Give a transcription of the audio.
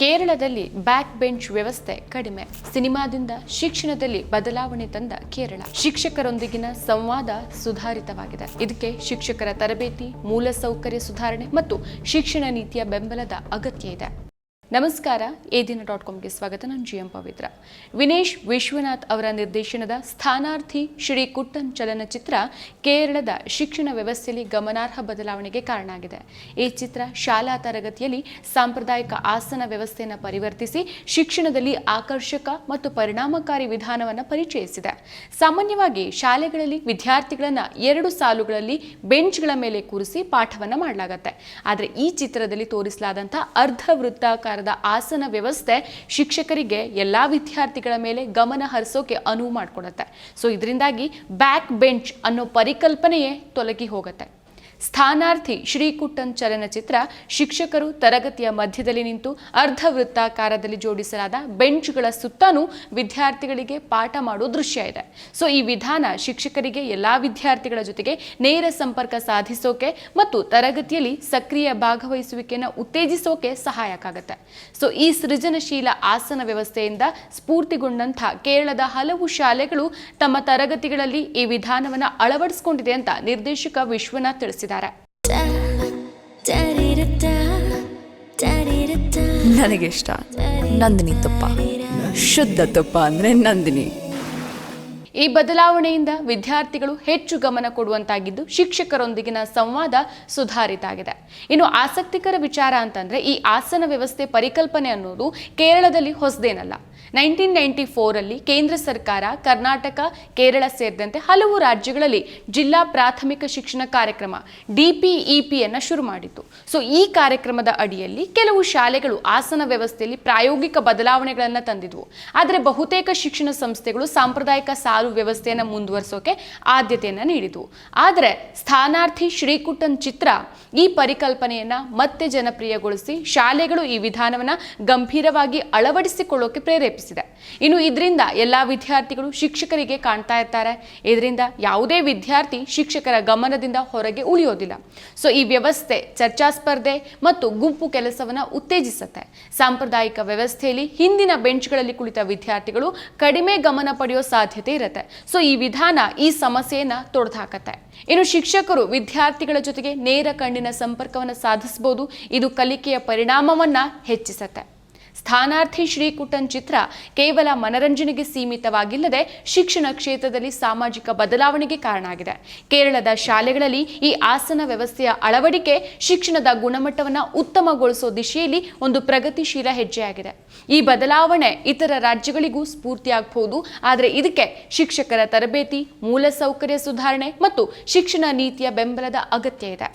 ಕೇರಳದಲ್ಲಿ back bench ವ್ಯವಸ್ಥೆ ಕಡಿಮೆ. ಸಿನಿಮಾದಿಂದ ಶಿಕ್ಷಣದಲ್ಲಿ ಬದಲಾವಣೆ ತಂದ ಕೇರಳ. ಶಿಕ್ಷಕರೊಂದಿಗಿನ ಸಂವಾದ ಸುಧಾರಿತವಾಗಿದೆ. ಇದಕ್ಕೆ ಶಿಕ್ಷಕರ ತರಬೇತಿ, ಮೂಲಸೌಕರ್ಯ ಸುಧಾರಣೆ ಮತ್ತು ಶಿಕ್ಷಣ ನೀತಿಯ ಬೆಂಬಲದ ಅಗತ್ಯ ಇದೆ. ನಮಸ್ಕಾರ, ಎ ದಿನ ಡಾಟ್ ಕಾಮ್ಗೆ ಸ್ವಾಗತ, ನಾನು ಜಿ ಎಂ ಪವಿತ್ರ. ವಿನೇಶ್ ವಿಶ್ವನಾಥ್ ಅವರ ನಿರ್ದೇಶನದ ಸ್ಥಾನಾರ್ಥಿ ಶ್ರೀ ಕುಟ್ಟನ್ ಚಲನಚಿತ್ರ ಕೇರಳದ ಶಿಕ್ಷಣ ವ್ಯವಸ್ಥೆಯಲ್ಲಿ ಗಮನಾರ್ಹ ಬದಲಾವಣೆಗೆ ಕಾರಣ ಆಗಿದೆ ಈ ಚಿತ್ರ ಶಾಲಾ ತರಗತಿಯಲ್ಲಿ ಸಾಂಪ್ರದಾಯಿಕ ಆಸನ ವ್ಯವಸ್ಥೆಯನ್ನು ಪರಿವರ್ತಿಸಿ ಶಿಕ್ಷಣದಲ್ಲಿ ಆಕರ್ಷಕ ಮತ್ತು ಪರಿಣಾಮಕಾರಿ ವಿಧಾನವನ್ನು ಪರಿಚಯಿಸಿದೆ. ಸಾಮಾನ್ಯವಾಗಿ ಶಾಲೆಗಳಲ್ಲಿ ವಿದ್ಯಾರ್ಥಿಗಳನ್ನು ಎರಡು ಸಾಲುಗಳಲ್ಲಿ ಬೆಂಚ್ಗಳ ಮೇಲೆ ಕೂರಿಸಿ ಪಾಠವನ್ನು ಮಾಡಲಾಗುತ್ತೆ. ಆದರೆ ಈ ಚಿತ್ರದಲ್ಲಿ ತೋರಿಸಲಾದಂಥ ಅರ್ಧ ವೃತ್ತಾಕಾರದ ಆಸನ ವ್ಯವಸ್ಥೆ ಶಿಕ್ಷಕರಿಗೆ ಎಲ್ಲಾ ವಿದ್ಯಾರ್ಥಿಗಳ ಮೇಲೆ ಗಮನ ಹರಿಸೋಕೆ ಅನುವು ಮಾಡಿಕೊಡುತ್ತೆ. ಸೊ ಇದರಿಂದಾಗಿ ಬ್ಯಾಕ್ ಬೆಂಚ್ ಅನ್ನೋ ಪರಿಕಲ್ಪನೆಯೇ ತೊಲಗಿ ಹೋಗುತ್ತೆ. ಸ್ಥಾನಾರ್ಥಿ ಶ್ರೀಕುಟ್ಟನ್ ಚಲನಚಿತ್ರ ಶಿಕ್ಷಕರು ತರಗತಿಯ ಮಧ್ಯದಲ್ಲಿ ನಿಂತು ಅರ್ಧ ವೃತ್ತಾಕಾರದಲ್ಲಿ ಜೋಡಿಸಲಾದ ಬೆಂಚ್ಗಳ ಸುತ್ತಾನೂ ವಿದ್ಯಾರ್ಥಿಗಳಿಗೆ ಪಾಠ ಮಾಡೋ ದೃಶ್ಯ ಇದೆ. ಸೊ, ಈ ವಿಧಾನ ಶಿಕ್ಷಕರಿಗೆ ಎಲ್ಲಾ ವಿದ್ಯಾರ್ಥಿಗಳ ಜೊತೆಗೆ ನೇರ ಸಂಪರ್ಕ ಸಾಧಿಸೋಕೆ ಮತ್ತು ತರಗತಿಯಲ್ಲಿ ಸಕ್ರಿಯ ಭಾಗವಹಿಸುವಿಕೆಯನ್ನು ಉತ್ತೇಜಿಸೋಕೆ ಸಹಾಯಕಾಗುತ್ತೆ ಸೊ, ಈ ಸೃಜನಶೀಲ ಆಸನ ವ್ಯವಸ್ಥೆಯಿಂದ ಸ್ಫೂರ್ತಿಗೊಂಡಂಥ ಕೇರಳದ ಹಲವು ಶಾಲೆಗಳು ತಮ್ಮ ತರಗತಿಗಳಲ್ಲಿ ಈ ವಿಧಾನವನ್ನು ಅಳವಡಿಸಿಕೊಂಡಿದೆ ಅಂತ ನಿರ್ದೇಶಕ ವಿಶ್ವನಾಥ್ ತಿಳಿಸಿದ್ದಾರೆ. ನನಗೆ ಇಷ್ಟ ನಂದಿನಿ ತುಪ್ಪ. ಶುದ್ಧ ತುಪ್ಪ ಅಂದ್ರೆ ನಂದಿನಿ. ಈ ಬದಲಾವಣೆಯಿಂದ ವಿದ್ಯಾರ್ಥಿಗಳು ಹೆಚ್ಚು ಗಮನ ಕೊಡುವಂತಾಗಿದ್ದು ಶಿಕ್ಷಕರೊಂದಿಗಿನ ಸಂವಾದ ಸುಧಾರಿತ ಆಗಿದೆ. ಇನ್ನು ಆಸಕ್ತಿಕರ ವಿಚಾರ ಅಂತಂದ್ರೆ ಈ ಆಸನ ವ್ಯವಸ್ಥೆ ಪರಿಕಲ್ಪನೆ ಅನ್ನೋದು ಕೇರಳದಲ್ಲಿ ಹೊಸದೇನಲ್ಲ. ನೈನ್ಟೀನ್ ನೈಂಟಿ ಫೋರಲ್ಲಿ ಕೇಂದ್ರ ಸರ್ಕಾರ ಕರ್ನಾಟಕ, ಕೇರಳ ಸೇರಿದಂತೆ ಹಲವು ರಾಜ್ಯಗಳಲ್ಲಿ ಜಿಲ್ಲಾ ಪ್ರಾಥಮಿಕ ಶಿಕ್ಷಣ ಕಾರ್ಯಕ್ರಮ, ಡಿಪಿಇಪಿಯನ್ನು ಶುರು ಮಾಡಿತು ಸೊ ಈ ಕಾರ್ಯಕ್ರಮದ ಅಡಿಯಲ್ಲಿ ಕೆಲವು ಶಾಲೆಗಳು ಆಸನ ವ್ಯವಸ್ಥೆಯಲ್ಲಿ ಪ್ರಾಯೋಗಿಕ ಬದಲಾವಣೆಗಳನ್ನು ತಂದಿದ್ವು. ಆದರೆ ಬಹುತೇಕ ಶಿಕ್ಷಣ ಸಂಸ್ಥೆಗಳು ಸಾಂಪ್ರದಾಯಿಕ ಸಾಲು ವ್ಯವಸ್ಥೆಯನ್ನು ಮುಂದುವರಿಸೋಕೆ ಆದ್ಯತೆಯನ್ನು ನೀಡಿದ್ವು. ಆದರೆ ಸ್ಥಾನಾರ್ಥಿ ಶ್ರೀಕುಟ್ಟನ್ ಚಿತ್ರ ಈ ಪರಿಕಲ್ಪನೆಯನ್ನು ಮತ್ತೆ ಜನಪ್ರಿಯಗೊಳಿಸಿ ಶಾಲೆಗಳು ಈ ವಿಧಾನವನ್ನ ಗಂಭೀರವಾಗಿ ಅಳವಡಿಸಿಕೊಳ್ಳೋಕೆ ಪ್ರೇರೇಪಿಸಿದೆ ಇನ್ನು ಇದರಿಂದ ಎಲ್ಲಾ ವಿದ್ಯಾರ್ಥಿಗಳು ಶಿಕ್ಷಕರಿಗೆ ಕಾಣ್ತಾ ಇರ್ತಾರೆ. ಇದರಿಂದ ಯಾವುದೇ ವಿದ್ಯಾರ್ಥಿ ಶಿಕ್ಷಕರ ಗಮನದಿಂದ ಹೊರಗೆ ಉಳಿಯೋದಿಲ್ಲ. ಸೊ ಈ ವ್ಯವಸ್ಥೆ ಚರ್ಚಾ ಸ್ಪರ್ಧೆ ಮತ್ತು ಗುಂಪು ಕೆಲಸವನ್ನ ಉತ್ತೇಜಿಸುತ್ತೆ. ಸಾಂಪ್ರದಾಯಿಕ ವ್ಯವಸ್ಥೆಯಲ್ಲಿ ಹಿಂದಿನ ಬೆಂಚ್ಗಳಲ್ಲಿ ಕುಳಿತ ವಿದ್ಯಾರ್ಥಿಗಳು ಕಡಿಮೆ ಗಮನ ಪಡೆಯೋ ಸಾಧ್ಯತೆ ಇರುತ್ತೆ. ಸೊ ಈ ವಿಧಾನ ಈ ಸಮಸ್ಯೆಯನ್ನು ತೊಡೆದುಹಾಕತ್ತೆ ಇನ್ನು ಶಿಕ್ಷಕರು ವಿದ್ಯಾರ್ಥಿಗಳ ಜೊತೆಗೆ ನೇರ ಕಣ್ಣಿನ ಸಂಪರ್ಕವನ್ನು ಸಾಧಿಸಬಹುದು ಇದು ಕಲಿಕೆಯ ಪರಿಣಾಮವನ್ನ ಹೆಚ್ಚಿಸತ್ತೆ. ಸ್ಥಾನಾರ್ಥಿ ಶ್ರೀಕುಟನ್ ಚಿತ್ರ ಕೇವಲ ಮನರಂಜನೆಗೆ ಸೀಮಿತವಾಗಿಲ್ಲದೆ ಶಿಕ್ಷಣ ಕ್ಷೇತ್ರದಲ್ಲಿ ಸಾಮಾಜಿಕ ಬದಲಾವಣೆಗೆ ಕಾರಣ ಆಗಿದೆ ಕೇರಳದ ಶಾಲೆಗಳಲ್ಲಿ ಈ ಆಸನ ವ್ಯವಸ್ಥೆಯ ಅಳವಡಿಕೆ ಶಿಕ್ಷಣದ ಗುಣಮಟ್ಟವನ್ನು ಉತ್ತಮಗೊಳಿಸುವ ದಿಶೆಯಲ್ಲಿ ಒಂದು ಪ್ರಗತಿಶೀಲ ಹೆಜ್ಜೆಯಾಗಿದೆ. ಈ ಬದಲಾವಣೆ ಇತರ ರಾಜ್ಯಗಳಿಗೂ ಸ್ಫೂರ್ತಿಯಾಗಬಹುದು, ಆದರೆ ಇದಕ್ಕೆ ಶಿಕ್ಷಕರ ತರಬೇತಿ, ಮೂಲಸೌಕರ್ಯ ಸುಧಾರಣೆ ಮತ್ತು ಶಿಕ್ಷಣ ನೀತಿಯ ಬೆಂಬಲದ ಅಗತ್ಯ ಇದೆ.